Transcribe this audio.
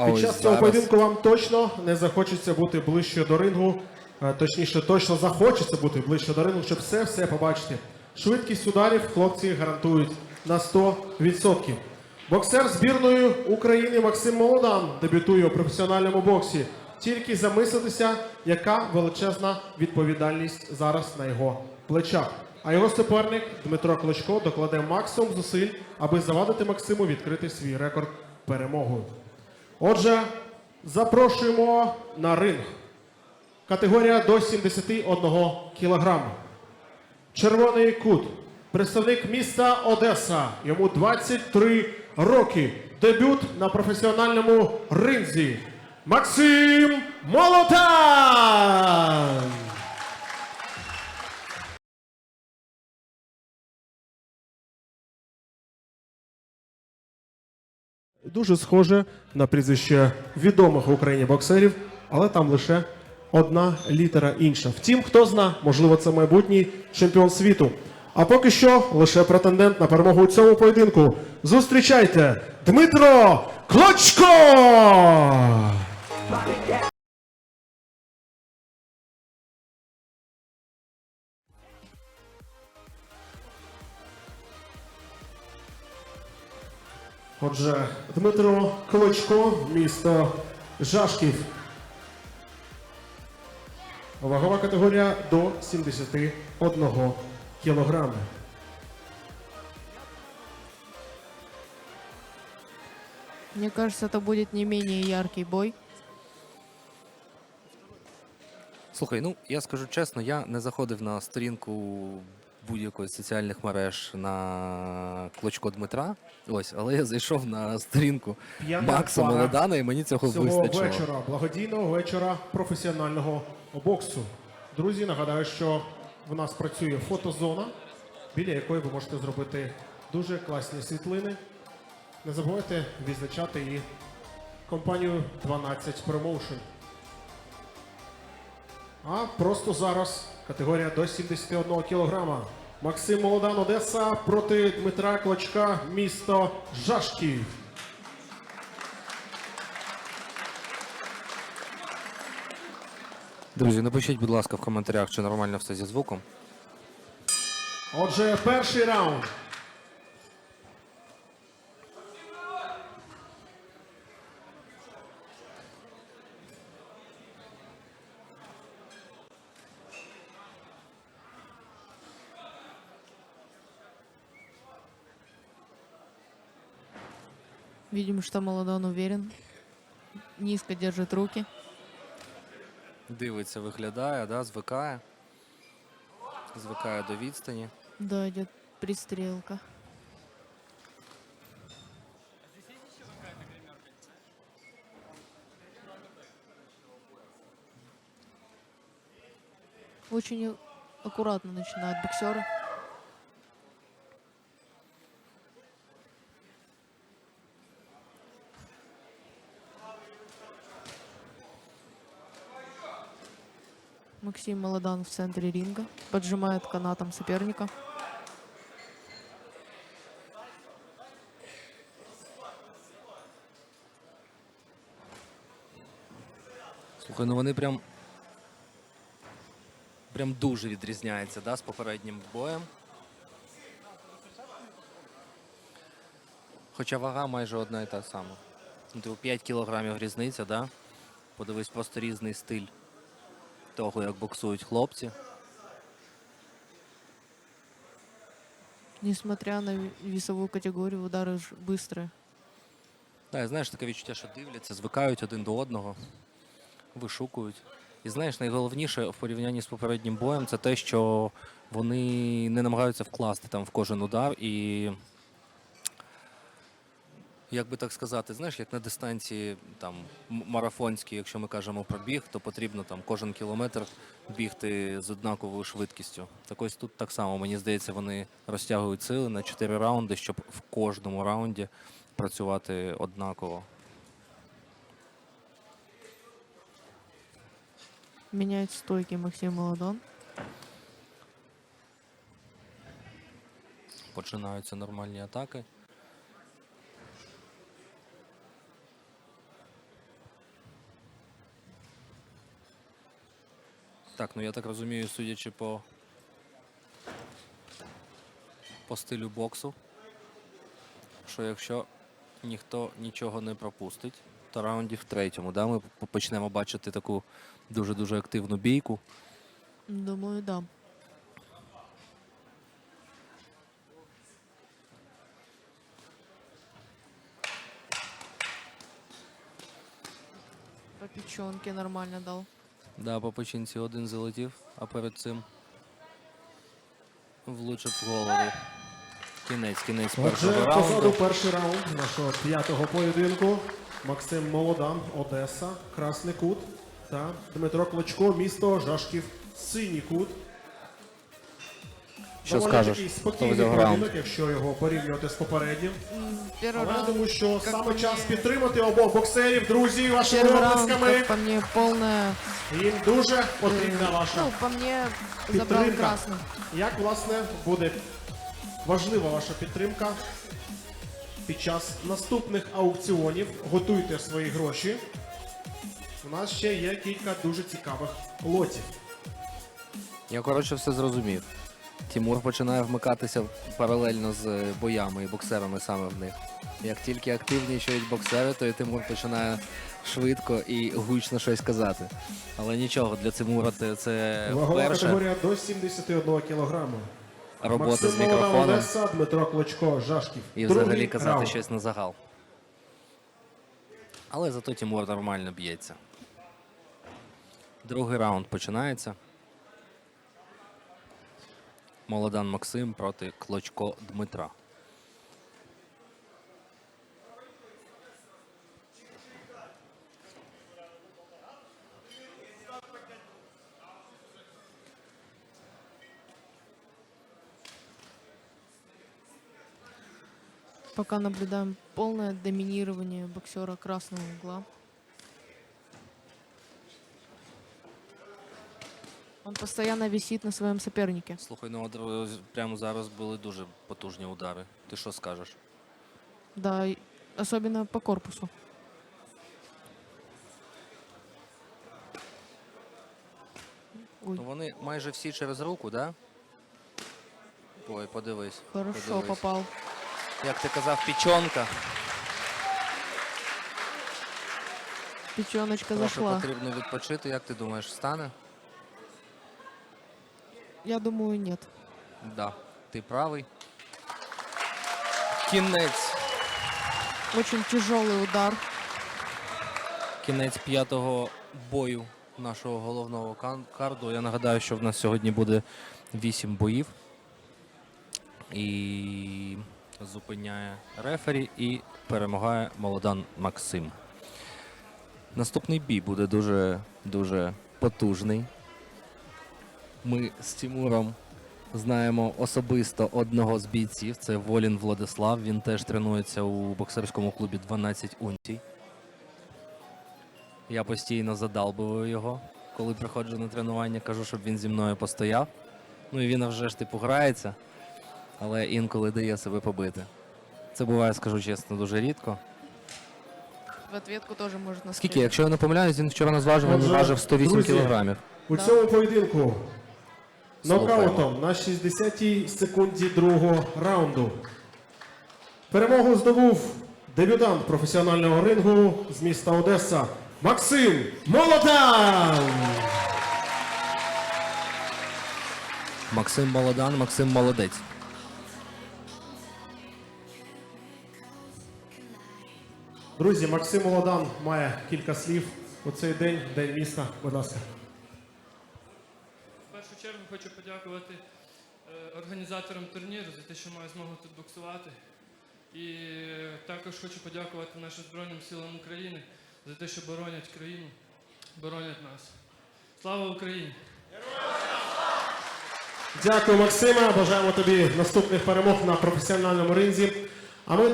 А Під ось час цього зараз- поєдинку вам точно не захочеться бути ближче до рингу. е, Точніше, точно захочеться бути ближче до рингу, щоб все-все побачити. Швидкість ударів хлопці гарантують на 100%. Боксер збірної України Максим Молодан дебютує у професіональному боксі. Тільки замислитися, яка величезна відповідальність зараз на його плечах. А його суперник Дмитро Клочко докладе максимум зусиль, аби завадити Максиму відкрити свій рекорд перемогою. Отже, запрошуємо на ринг. Категорія до 71 кг. Червоний кут. Представник міста Одеса. Йому 23 роки. Дебют на професіональному ринзі. Максим Молотан! Дуже схоже на прізвище відомих в Україні боксерів, але там лише одна літера інша. Втім, хто зна, можливо, це майбутній чемпіон світу. А поки що лише претендент на перемогу у цьому поєдинку. Зустрічайте Дмитро Клочко! Отже, Дмитро Клочко, місто Жашків. Вагова категорія до 71 кілограма. Мне кажется, это будет не менее яркий бой. Слухай, ну я скажу чесно, я не заходив на сторінку будь-якої з соціальних мереж на Клочко Дмитра. Ось, але я зайшов на сторінку П'яна Макса пара Молодана, і мені цього Цього вистачило. вечора, благодійного вечора професіонального боксу. Друзі, нагадаю, що в нас працює фотозона, біля якої ви можете зробити дуже класні світлини. Не забувайте відзначати і компанію 12 Promotion. А просто зараз категорія до 71 кілограма. Максим Молодан Одеса проти Дмитра Клочка, місто Жашків. Друзі, напишіть, будь ласка, в коментарях, чи нормально все зі звуком. Отже, перший раунд. Видим, что Молодон уверен. Низко держит руки. Дивиться, виглядає, да, звикає. Звикає до відстані. Да, идет пристрелка. Очень аккуратно начинают боксеры. Максим Молодан в центре ринга. Поджимает канатом соперника. Слухай, ну вони прям. Прям дуже відрізняються, да, з попереднім боєм. Хоча вага майже одна і та сама. Ну, типу 5 кілограмів різниця, да? Подивись, просто різний стиль того, як боксують хлопці. Несмотря на ве- весовую категорию, удары ж быстрые. Да, і знаєш, таке відчуття, що дивляться, звикають один до одного, вишукують. І знаєш, найголовніше в порівнянні з попереднім боєм це те, що вони не намагаються вкласти там в кожен удар і. як би так сказати, знаєш, як на дистанції там марафонській, якщо ми кажемо про біг, то потрібно там кожен кілометр бігти з однаковою швидкістю. Так ось тут так само, мені здається, вони розтягують сили на 4 раунди, щоб в кожному раунді працювати однаково. Меняет стойки Максим Молодон. Починаються нормальні атаки. Так, ну я так розумію, судячи по, по стилю боксу, що якщо ніхто нічого не пропустить, то раунді в третьому, да, ми почнемо бачити таку дуже-дуже активну бійку. Думаю, да. По нормально дал. Да, по печінці один залетів, а перед цим влучив в голову. Кінець, кінець Отже, раунду. позаду перший раунд нашого п'ятого поєдинку. Максим Молодан, Одеса, Красний Кут та Дмитро Клочко, місто Жашків, Синій Кут. Що Доволі скажеш? такий Хто спокійний взяв раунд? поєдинок, якщо його порівнювати з попереднім. Первый Але я раунд, думаю, що як саме по час мені- підтримати обох боксерів, друзі, вашими первый раунд, оплесками. как по мне, полная... Їм дуже потрібна ваша Ну, по мне забрал Підтримка. красный. Як власне буде важлива ваша підтримка під час наступних аукціонів? Готуйте свої гроші. У нас ще є кілька дуже цікавих лотів. Я коротше все зрозумів. Тімур починає вмикатися паралельно з боями і боксерами саме в них. Як тільки активнішають боксери, то і Тимур починає швидко і гучно щось казати. Але нічого, для Тимура це- це Вагова перша категорія до 71 кілограму. робота з Молода, мікрофоном Одеса, Дмитро Клочко, Жашків. і Другий взагалі казати раунд. щось на загал. Але зато Тимур нормально б'ється. Другий раунд починається. Молодан Максим проти Клочко Дмитра. Пока наблюдаем полное доминирование боксера красного угла. Он постоянно висит на своем сопернике. Слухай, ну от е, прямо зараз були дуже потужні удари. Ти що скажеш? Да, и особенно по корпусу. Ой, Ну вони майже всі через руку, да? Ой, подивись. хорошо подивись. попал. Як ти казав, пічонка. Печеночка Трохи зашла. потрібно відпочити. Як ти думаєш, встане? Я думаю, нет. Да, ти правий. Кінець. Очень тяжелый удар. Кінець п'ятого бою нашого головного кан- карду. Я нагадаю, що в нас сьогодні буде вісім боїв. І зупиняє рефері і перемагає Молодан Максим. Наступний бій буде дуже дуже потужний. Ми з Тимуром знаємо особисто одного з бійців. Це Волін Владислав. Він теж тренується у боксерському клубі 12 унцій. Я постійно задалбую його, коли приходжу на тренування, кажу, щоб він зі мною постояв. Ну і він вже ж типу грається, але інколи дає себе побити. Це буває, скажу чесно, дуже рідко. В ответку тоже может нас Скільки, якщо я не помиляюсь, він вчора назважив, він Отже, важив 108 друзі, кілограмів. У цьому поєдинку. Нокаутом на 60-й секунді другого раунду. Перемогу здобув дебютант професіонального рингу з міста Одеса Максим Молодан. Максим Молодан, Максим Молодець. Друзі, Максим Молодан має кілька слів у цей день, день міста. Будь ласка. Хочу подякувати е, організаторам турніру за те, що маю змогу тут боксувати. І е, також хочу подякувати нашим Збройним силам України за те, що боронять країну, боронять нас. Слава Україні! Дякую, Максиме. Бажаємо тобі наступних перемог на професіональному ринзі. А ми